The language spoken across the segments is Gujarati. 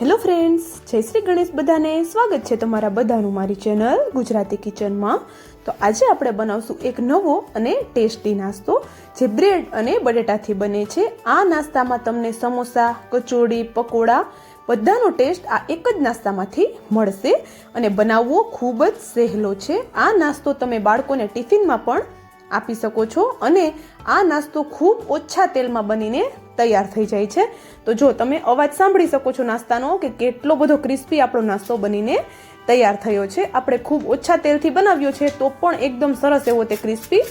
હેલો ફ્રેન્ડ્સ, જય શ્રી ગણેશ બધાને. સ્વાગત છે તમારા બધાનું મારી ચેનલ ગુજરાતી કિચનમાં. તો આજે આપણે બનાવશું એક નવો અને ટેસ્ટી નાસ્તો, જે બ્રેડ અને બટેટાથી બને છે. આ નાસ્તામાં તમને સમોસા, કચોડી, પકોડા બધાનો ટેસ્ટ આ એક જ નાસ્તામાંથી મળશે અને બનાવવો ખૂબ જ સહેલો છે. આ નાસ્તો તમે બાળકોને ટિફિનમાં પણ આપી શકો છો અને આ નાસ્તો ખૂબ ઓછા તેલમાં બનીને તૈયાર થઈ જાય છે. તો જો તમે અવાજ સાંભળી શકો છો નાસ્તાનો કે કેટલો બધો ક્રિસ્પી આપણો નાસ્તો બનીને તૈયાર થયો છે. આપણે ખૂબ ઓછા તેલથી બનાવ્યો છે તો પણ એકદમ સરસ એવો તે ક્રિસ્પી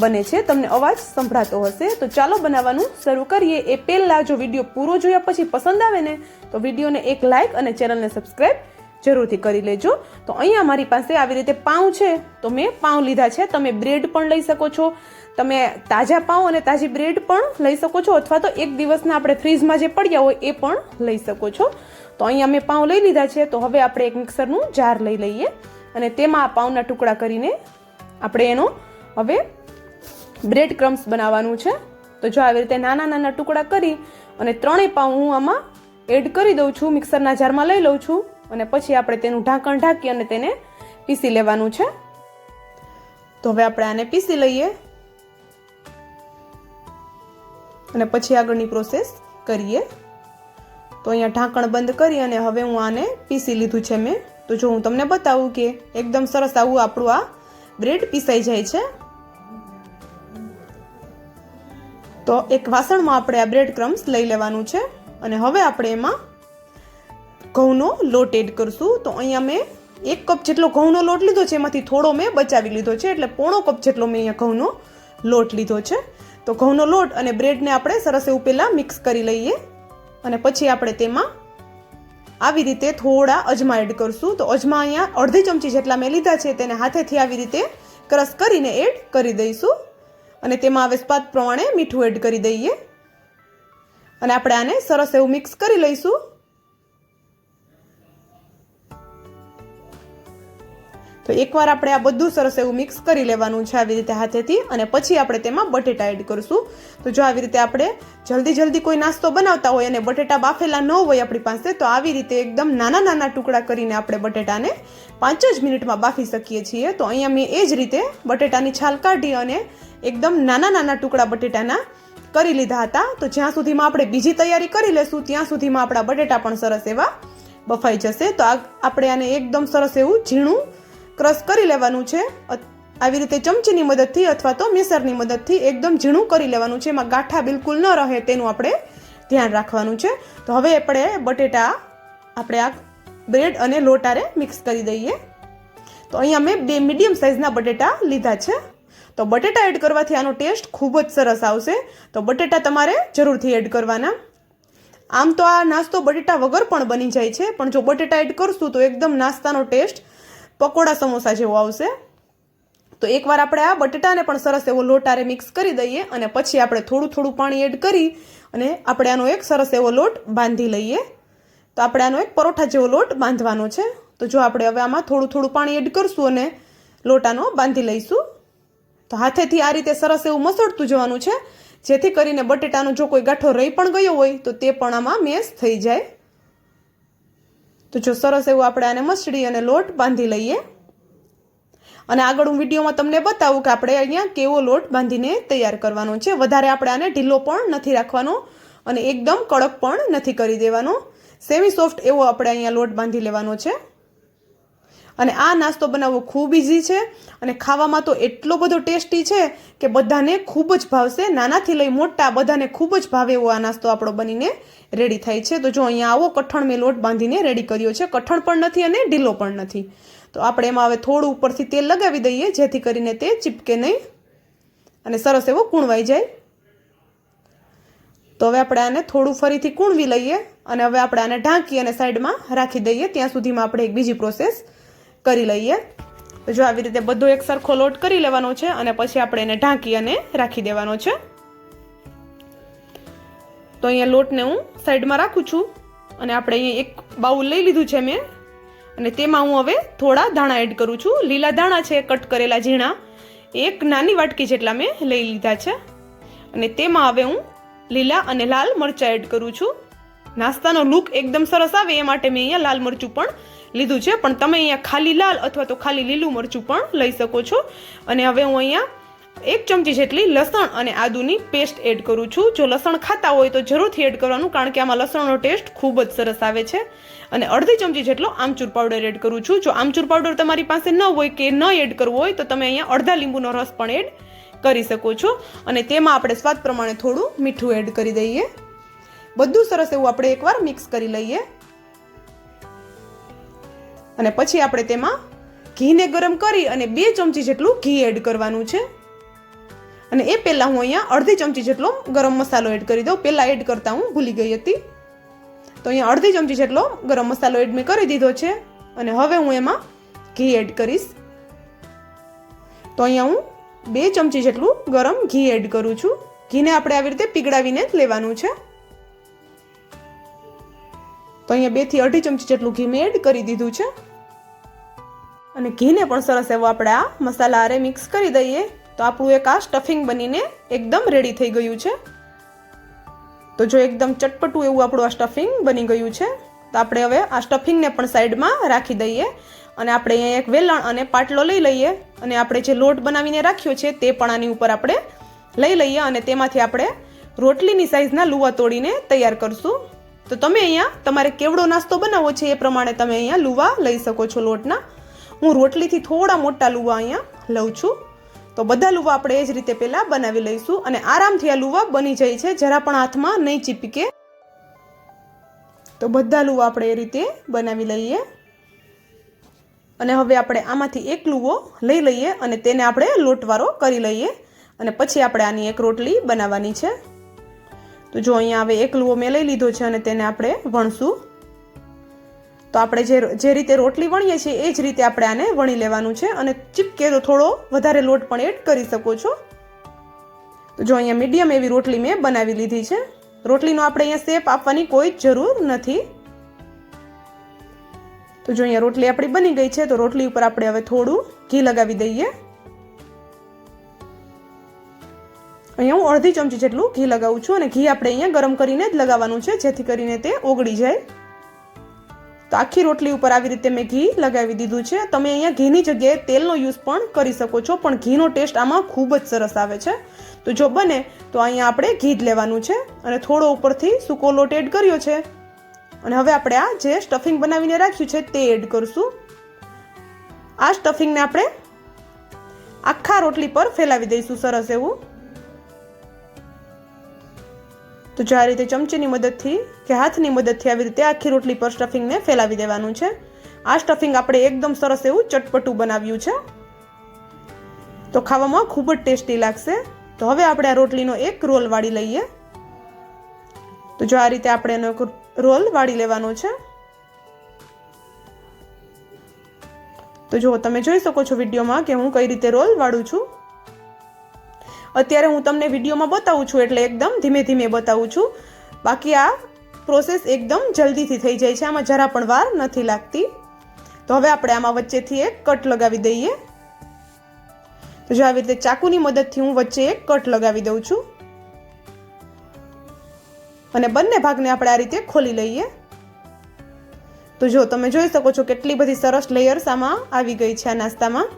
બને છે. તમને અવાજ સંભળાતો હશે. તો ચાલો બનાવવાનું શરૂ કરીએ. એ પહેલાં જો વીડિયો પૂરો જોયા પછી પસંદ આવે ને, તો વિડીયોને એક લાઇક અને ચેનલને સબસ્ક્રાઈબ જરૂરથી કરી લેજો. તો અહીંયા મારી પાસે આવી રીતે પાઉં છે. તો મેં પાઉં લીધા છે. તમે બ્રેડ પણ લઈ શકો છો. તમે તાજા પાઉં અને તાજી બ્રેડ પણ લઈ શકો છો. અથવા તો એક દિવસના આપણે ફ્રીજમાં જે પડ્યા હોય એ પણ લઈ શકો છો. તો અહીંયા મેં પાઉં લઈ લીધા છે. તો હવે આપણે એક મિક્સરનું જાર લઈ લઈએ. અને તેમાં આ પાઉંના ટુકડા કરીને આપણે એનો હવે બ્રેડ ક્રમ્સ બનાવવાનું છે. તો જો આવી રીતે નાના નાના ટુકડા કરી અને ત્રણેય પાઉં હું આમાં એડ કરી દઉં છું. મિક્સરના જારમાં લઈ લઉં છું. અને પછી આપણે તેનું ઢાંકણ ઢાંકી અને તેને પીસી લેવાનું છે. તો હવે આપણે આને પીસી લઈએ. અને પછી આગળની પ્રોસેસ કરીએ. તો અહીંયા ઢાંકણ બંધ કરી અને હવે હું આને પીસી લીધું છે મેં. તો જો હું તમને બતાવું કે એકદમ સરસ આવું આપણું આ બ્રેડ પીસાઈ જાય છે. તો એક વાસણમાં આપણે આ બ્રેડ ક્રમ્સ લઈ લેવાનું છે. અને હવે આપણે એમાં ઘઉંનો લોટ એડ કરશું. તો અહીંયા મેં એક કપ જેટલો ઘઉંનો લોટ લીધો છે, એમાંથી થોડો મેં બચાવી લીધો છે, એટલે પોણો કપ જેટલો મેં અહીંયા ઘઉંનો લોટ લીધો છે. તો ઘઉંનો લોટ અને બ્રેડને આપણે સરસ એવું પહેલાં મિક્સ કરી લઈએ અને પછી આપણે તેમાં આવી રીતે થોડા અજમા એડ કરશું. તો અજમા અહીંયા અડધી ચમચી જેટલા મેં લીધા છે, તેને હાથેથી આવી રીતે ક્રશ કરીને એડ કરી દઈશું. અને તેમાં હવે સ્વાદ પ્રમાણે મીઠું એડ કરી દઈએ. અને આપણે આને સરસ એવું મિક્સ કરી લઈશું. તો એકવાર આપણે આ બધું સરસ એવું મિક્સ કરી લેવાનું છે આવી રીતે હાથેથી અને પછી આપણે તેમાં બટેટા એડ કરીશું. તો જો આવી રીતે આપણે જલ્દી જલ્દી કોઈ નાસ્તો બનાવતા હોય અને બટેટા બાફેલા ન હોય આપણી પાસે, તો આવી રીતે એકદમ નાના નાના ટુકડા કરીને આપણે બટેટાને પાંચ જ મિનિટમાં બાફી શકીએ છીએ. તો અહીંયા મેં એ જ રીતે બટેટાની છાલ કાઢી અને એકદમ નાના નાના ટુકડા બટેટાના કરી લીધા હતા. તો જ્યાં સુધીમાં આપણે બીજી તૈયારી કરી લેશું, ત્યાં સુધીમાં આપણા બટેટા પણ સરસ એવા બફાઈ જશે. તો આ આપણે આને એકદમ સરસ એવું ઝીણું ક્રશ કરી લેવાનું છે. આવી રીતે ચમચીની મદદથી અથવા તો મિક્સરની મદદથી એકદમ ઝીણું કરી લેવાનું છે. એમાં ગાંઠા બિલકુલ ન રહે તેનું આપણે ધ્યાન રાખવાનું છે. તો હવે આપણે બટેટા, આપણે આ બ્રેડ અને લોટારે મિક્સ કરી દઈએ. તો અહીંયા મેં બે મીડિયમ સાઇઝના બટેટા લીધા છે. તો બટેટા એડ કરવાથી આનો ટેસ્ટ ખૂબ જ સરસ આવશે. તો બટેટા તમારે જરૂરથી એડ કરવાના. આમ તો આ નાસ્તો બટેટા વગર પણ બની જાય છે. પણ જો બટેટા એડ કરશું તો એકદમ નાસ્તાનો ટેસ્ટ પકોડા સમોસા જેવો આવશે. તો એકવાર આપણે આ બટેટાને પણ સરસ એવો લોટારે મિક્સ કરી દઈએ અને પછી આપણે થોડું થોડું પાણી એડ કરી અને આપણે આનો એક સરસ એવો લોટ બાંધી લઈએ. તો આપણે આનો એક પરોઠા જેવો લોટ બાંધવાનો છે. તો જો આપણે હવે આમાં થોડું થોડું પાણી એડ કરશું અને લોટાનો બાંધી લઈશું. તો હાથેથી આ રીતે સરસ એવું મસળતું જવાનું છે. જેથી કરીને બટેટાનો જો કોઈ ગાંઠો રહી પણ ગયો હોય તો તે પણ આમાં મેશ થઈ જાય. તો જો સરસ એવું આપણે આને મસળી અને લોટ બાંધી લઈએ. અને આગળ હું વિડીયોમાં તમને બતાવું કે આપણે અહીંયા કેવો લોટ બાંધીને તૈયાર કરવાનો છે. વધારે આપણે આને ઢીલો પણ નથી રાખવાનો અને એકદમ કડક પણ નથી કરી દેવાનો. સેમી સોફ્ટ એવો આપણે અહીંયા લોટ બાંધી લેવાનો છે. અને આ નાસ્તો બનાવવો ખૂબ ઇઝી છે અને ખાવામાં તો એટલો બધો ટેસ્ટી છે કે બધાને ખૂબ જ ભાવશે. નાનાથી લઈ મોટા બધાને ખૂબ જ ભાવે એવો આ નાસ્તો આપણો બનીને રેડી થાય છે. તો જો અહીંયા આવો કઠણ મેં લોટ બાંધીને રેડી કર્યો છે. કઠણ પણ નથી અને ઢીલો પણ નથી. તો આપણે એમાં હવે થોડું ઉપરથી તેલ લગાવી દઈએ જેથી કરીને તે ચીપકે નહીં અને સરસ એવો કૂણવાઈ જાય. તો હવે આપણે આને થોડું ફરીથી કૂણવી લઈએ અને હવે આપણે આને ઢાંકી અને સાઈડમાં રાખી દઈએ. ત્યાં સુધીમાં આપણે એક બીજી પ્રોસેસ કરી લઈએ. જો આવી રીતે બધો એક સરખો લોટ કરી લેવાનો છે અને પછી આપણે એને ઢાંકી અને રાખી દેવાનો છે. તો અહીંયા લોટને હું સાઈડમાં રાખું છું અને આપણે અહીંયા એક બાઉલ લઈ લીધું છે મેં. અને તેમાં હું હવે થોડા ધાણા એડ કરું છું. લીલા ધાણા છે, કટ કરેલા ઝીણા. એક નાની વાટકી જેટલા મેં લઈ લીધા છે. અને તેમાં હવે હું લીલા અને લાલ મરચાં એડ કરું છું. નાસ્તાનો લુક એકદમ સરસ આવે એ માટે મેં અહીંયા લાલ મરચું પણ લીધું છે. પણ તમે અહીંયા ખાલી લાલ અથવા તો ખાલી લીલું મરચું પણ લઈ શકો છો. અને હવે હું અહીંયા એક ચમચી જેટલી લસણ અને આદુની પેસ્ટ એડ કરું છું. જો લસણ ખાતા હોય તો જરૂરથી એડ કરવાનું, કારણ કે આમાં લસણનો ટેસ્ટ ખૂબ જ સરસ આવે છે. અને અડધી ચમચી જેટલો આમચૂર પાવડર એડ કરું છું. જો આમચૂર પાવડર તમારી પાસે ન હોય કે ન એડ કરવો હોય તો તમે અહીંયા અડધા લીંબુનો રસ પણ એડ કરી શકો છો. અને તેમાં આપણે સ્વાદ પ્રમાણે થોડું મીઠું એડ કરી દઈએ. બધું સરસ એવું આપણે એકવાર મિક્સ કરી લઈએ. અને પછી આપણે તેમાં ઘીને ગરમ કરી અને બે ચમચી જેટલું ઘી એડ કરવાનું છે. અને એ પહેલાં હું અહીંયા અડધી ચમચી જેટલો ગરમ મસાલો એડ કરી દઉં. પહેલાં એડ કરતાં હું ભૂલી ગઈ હતી. તો અહીંયા અડધી ચમચી જેટલો ગરમ મસાલો એડ મેં કરી દીધો છે. અને હવે હું એમાં ઘી એડ કરીશ. તો અહીંયા હું બે ચમચી જેટલું ગરમ ઘી એડ કરું છું. ઘીને આપણે આવી રીતે પીગળાવીને જ લેવાનું છે. તો અહીંયા બેથી અઢી ચમચી જેટલું ઘી મેં એડ કરી દીધું છે. અને ઘીને પણ સરસ એવો આપણે આ મસાલા આરે મિક્સ કરી દઈએ. તો આપણું એક આ સ્ટફિંગ બનીને એકદમ રેડી થઈ ગયું છે. તો જો એકદમ ચટપટું એવું આપણું આ સ્ટફિંગ બની ગયું છે, તો આપણે હવે આ સ્ટફિંગને પણ સાઈડમાં રાખી દઈએ. અને આપણે અહીંયા એક વેલણ અને પાટલો લઈ લઈએ. અને આપણે જે લોટ બનાવીને રાખ્યો છે તે પણ આની ઉપર આપણે લઈ લઈએ અને તેમાંથી આપણે રોટલીની સાઈઝના લુવા તોડીને તૈયાર કરશું. તો તમે અહીંયા તમારે કેવડો નાસ્તો બનાવવો છે એ પ્રમાણે તમે અહીંયા લુવા લઈ શકો છો લોટના. હું રોટલીથી થોડા મોટા લુવા અહીંયા લઉં છું. તો બધા લુવા આપણે એ જ રીતે પહેલાં બનાવી લઈશું અને આરામથી આ લુવા બની જાય છે, જરા પણ હાથમાં નહીં ચીપકે. તો બધા લુવા આપણે એ રીતે બનાવી લઈએ. અને હવે આપણે આમાંથી એક લુવો લઈ લઈએ અને તેને આપણે લોટવાળો કરી લઈએ. અને પછી આપણે આની એક રોટલી બનાવવાની છે. તો જો અહીંયા હવે એક લુવો મેં લઈ લીધો છે અને તેને આપણે વણશું. તો આપણે જે જે રીતે રોટલી વણીએ છીએ, એ જ રીતે આપણે આને વણી લેવાનું છે અને ચીપકે તો થોડો વધારે લોટ પણ એડ કરી શકો છો. તો જો અહીંયા મીડિયમ એવી રોટલી મેં બનાવી લીધી છે. રોટલીનો આપણે અહીંયા શેપ આપવાની કોઈ જરૂર નથી. તો જો અહીંયા રોટલી આપણી બની ગઈ છે, તો રોટલી ઉપર આપણે હવે થોડું ઘી લગાવી દઈએ. અહીંયા હું અડધી ચમચી જેટલું ઘી લગાવું છું અને ઘી આપણે અહીંયા ગરમ કરીને જ લગાવવાનું છે, જેથી કરીને તે ઓગળી જાય. તો આખી રોટલી ઉપર આવી રીતે મેં ઘી લગાવી દીધું છે. તમે અહીંયા ઘીની જગ્યાએ તેલનો યુઝ પણ કરી શકો છો, પણ ઘીનો ટેસ્ટ આમાં ખૂબ જ સરસ આવે છે. તો જો બને, તો અહીંયા આપણે ઘી જ લેવાનું છે અને થોડો ઉપરથી સૂકો લોટ એડ કર્યો છે. અને હવે આપણે આ જે સ્ટફિંગ બનાવીને રાખ્યું છે, તે એડ કરશું. આ સ્ટફિંગને આપણે આખા રોટલી પર ફેલાવી દઈશું, સરસ એવું. તો જો આ રીતે ચમચીની મદદથી કે હાથની મદદથી આવી રીતે આખી રોટલી પર સ્ટફિંગને ફેલાવી દેવાનું છે. આ સ્ટફિંગ આપણે એકદમ સરસ એવું ચટપટું બનાવ્યું છે. તો ખાવામાં ખૂબ જ ટેસ્ટી લાગશે. તો હવે આપણે આ રોટલીનો એક રોલ વાળી લઈએ. તો જો આ રીતે આપણે એનો એક રોલ વાળી લેવાનો છે. તો જો તમે જોઈ શકો છો વિડીયોમાં કે હું કઈ રીતે રોલ વાળું છું. અત્યારે હું તમને વિડીયોમાં બતાવું છું એટલે એકદમ ધીમે ધીમે બતાવું છું. બાકી આ પ્રોસેસ એકદમ જલ્દીથી થઈ જાય છે. આમાં જરા પણ વાર નથી લાગતી. તો હવે આપણે આમાં વચ્ચેથી એક કટ લગાવી દઈએ. તો જો આવી રીતે ચાકુની મદદથી હું વચ્ચે એક કટ લગાવી દઉં છું. અને બંને ભાગને આપણે આ રીતે ખોલી લઈએ. તો જો તમે જોઈ શકો છો કેટલી બધી સરસ લેયર્સ આમાં આવી ગઈ છે આ નાસ્તામાં.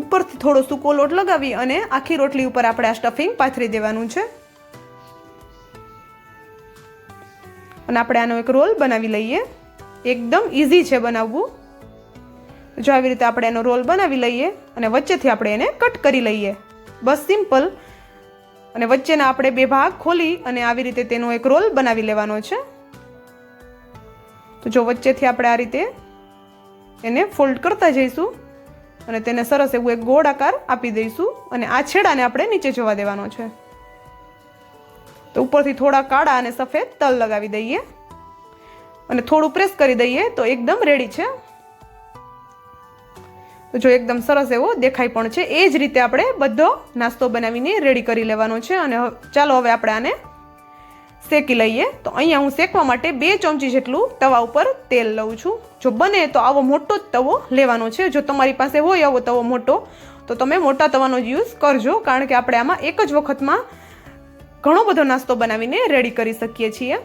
ઉપરથી થોડો સૂકો લોટ લગાવી અને આખી રોટલી ઉપર આપણે આ સ્ટફિંગ પાથરી દેવાનું છે. અને આપણે આનો એક રોલ બનાવી લઈએ. એકદમ ઇઝી છે બનાવવું. જો આવી રીતે આપણે એનો રોલ બનાવી લઈએ અને વચ્ચેથી આપણે એને કટ કરી લઈએ. બસ સિમ્પલ અને વચ્ચેના આપણે બે ભાગ ખોલી અને આવી રીતે તેનો એક રોલ બનાવી લેવાનો છે. તો જો વચ્ચેથી આપણે આ રીતે એને ફોલ્ડ કરતા જઈશું. અને તેને સરસ એવું એક ગોળ આકાર આપી દઈશું અને આ છેડાને આપણે નીચે જવા દેવાનો છે. તો ઉપરથી થોડા કાળા અને સફેદ તલ લગાવી દઈએ. અને થોડું પ્રેસ કરી દઈએ તો એકદમ રેડી છે. તો જો એકદમ સરસ એવો દેખાય પણ છે. એ જ રીતે આપણે બધો નાસ્તો બનાવીને રેડી કરી લેવાનો છે. અને ચાલો હવે આપણે આને શેકી લઈએ. તો અહીંયા હું શેકવા માટે બે ચમચી જેટલું તવા ઉપર તેલ લઉં છું. જો બને તો આવો મોટો જ તવો લેવાનો છે. જો તમારી પાસે હોય આવો તવો મોટો, તો તમે મોટા તવાનો જ યુઝ કરજો. કારણ કે આપણે આમાં એક જ વખતમાં ઘણો બધો નાસ્તો બનાવીને રેડી કરી શકીએ છીએ.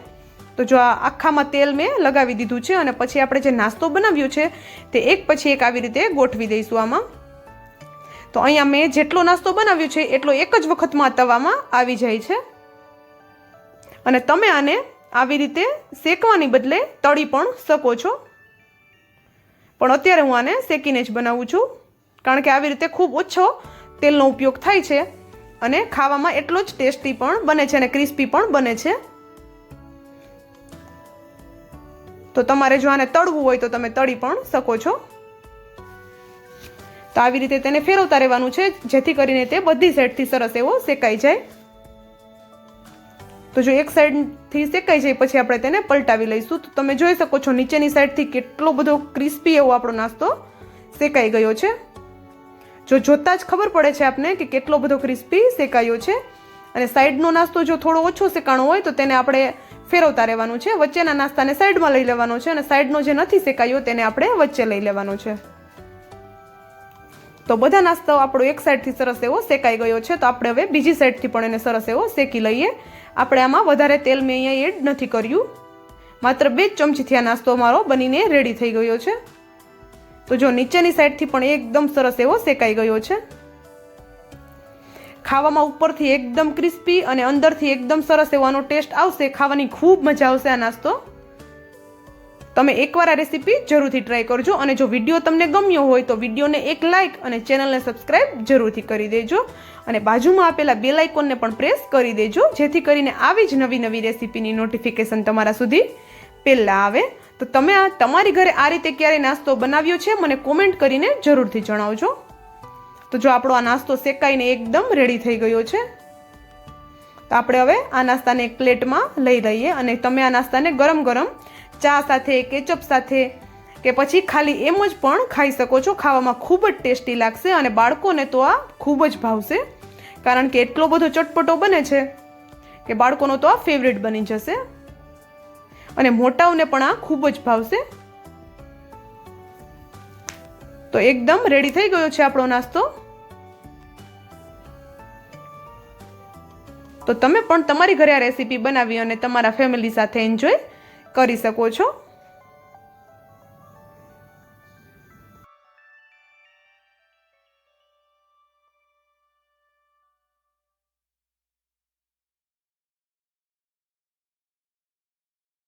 તો જો આ આખામાં તેલ મેં લગાવી દીધું છે અને પછી આપણે જે નાસ્તો બનાવ્યો છે તે એક પછી એક આવી રીતે ગોઠવી દઈશું આમાં. તો અહીંયા મેં જેટલો નાસ્તો બનાવ્યો છે એટલો એક જ વખતમાં તવામાં આવી જાય છે. અને તમે આને આવી રીતે શેકવાની બદલે તળી પણ શકો છો. પણ અત્યારે હું આને શેકીને જ બનાવું છું. કારણ કે આવી રીતે ખૂબ ઓછો તેલનો ઉપયોગ થાય છે અને ખાવામાં એટલો જ ટેસ્ટી પણ બને છે અને ક્રિસ્પી પણ બને છે. તો તમારે જો આને તળવું હોય તો તમે તળી પણ શકો છો. તો આવી રીતે તેને ફેરવતા રહેવાનું છે, જેથી કરીને તે બધી સેટથી સરસ એવો શેકાઈ જાય. તો જો એક સાઈડથી શેકાઈ જાય, પછી આપણે તેને પલટાવી લઈશું. તો તમે જોઈ શકો છો, નીચેની સાઈડથી કેટલો બધો ક્રિસ્પી એવો આપણો નાસ્તો શેકાઈ ગયો છે. જો જોતાં જ ખબર પડે છે આપને કે કેટલો બધો ક્રિસ્પી શેકાયો છે. અને સાઈડનો નાસ્તો જો થોડો ઓછો શેકાણો હોય, તો તેને આપણે ફેરવતા રહેવાનું છે. વચ્ચેના નાસ્તાને સાઈડમાં લઈ લેવાનો છે અને સાઈડનો જે નથી શેકાયો, તેને આપણે વચ્ચે લઈ લેવાનો છે. તો બધા નાસ્તો આપણો એક સાઈડથી સરસ એવો શેકાઈ ગયો છે. તો આપણે હવે બીજી સાઈડથી પણ એને સરસ એવો શેકી લઈએ. આપણે આમાં વધારે તેલ મેં અહીંયા એડ નથી કર્યું. માત્ર બે જ ચમચીથી આ નાસ્તો મારો બનીને રેડી થઈ ગયો છે. તો જો નીચેની સાઈડથી પણ એકદમ સરસ એવો શેકાઈ ગયો છે. ખાવામાં ઉપરથી એકદમ ક્રિસ્પી અને અંદરથી એકદમ સરસ એવો આનો ટેસ્ટ આવશે, ખાવાની ખૂબ મજા આવશે આ નાસ્તો. તમે એકવાર આ રેસીપી જરૂરથી ટ્રાય કરજો અને જો વીડિયો તમને ગમ્યો હોય તો વિડીયોને એક લાઇક અને ચેનલને સબસ્ક્રાઇબ જરૂરથી કરી દેજો. અને બાજુમાં આપેલા બે લાઇકોનને પણ પ્રેસ કરી દેજો, જેથી કરીને આવી જ નવી નવી રેસીપીની નોટિફિકેશન તમારા સુધી પહેલાં આવે. તો તમે આ તમારી ઘરે આ રીતે ક્યારે નાસ્તો બનાવ્યો છે, મને કોમેન્ટ કરીને જરૂરથી જણાવજો. તો જો આપણો આ નાસ્તો શેકાઈને એકદમ રેડી થઈ ગયો છે, તો આપણે હવે આ નાસ્તાને એક પ્લેટમાં લઈ લઈએ અને તમે આ નાસ્તાને ગરમ ગરમ ચા સાથે કેચઅપ સાથે, કે પછી ખાલી એમ જ પણ ખાઈ શકો છો. ખાવામાં ખૂબ જ ટેસ્ટી લાગશે અને બાળકોને તો આ ખૂબ જ ભાવશે. કારણ કે એટલો બધો ચટપટો બને છે કે બાળકોનો તો આ ફેવરેટ બની જશે. અને મોટાઓને પણ આ ખૂબ જ ભાવશે. તો એકદમ રેડી થઈ ગયો છે આપણો નાસ્તો. તો તમે પણ તમારી ઘરે આ રેસીપી બનાવી અને તમારા ફેમિલી સાથે એન્જોય કરી શકો છો.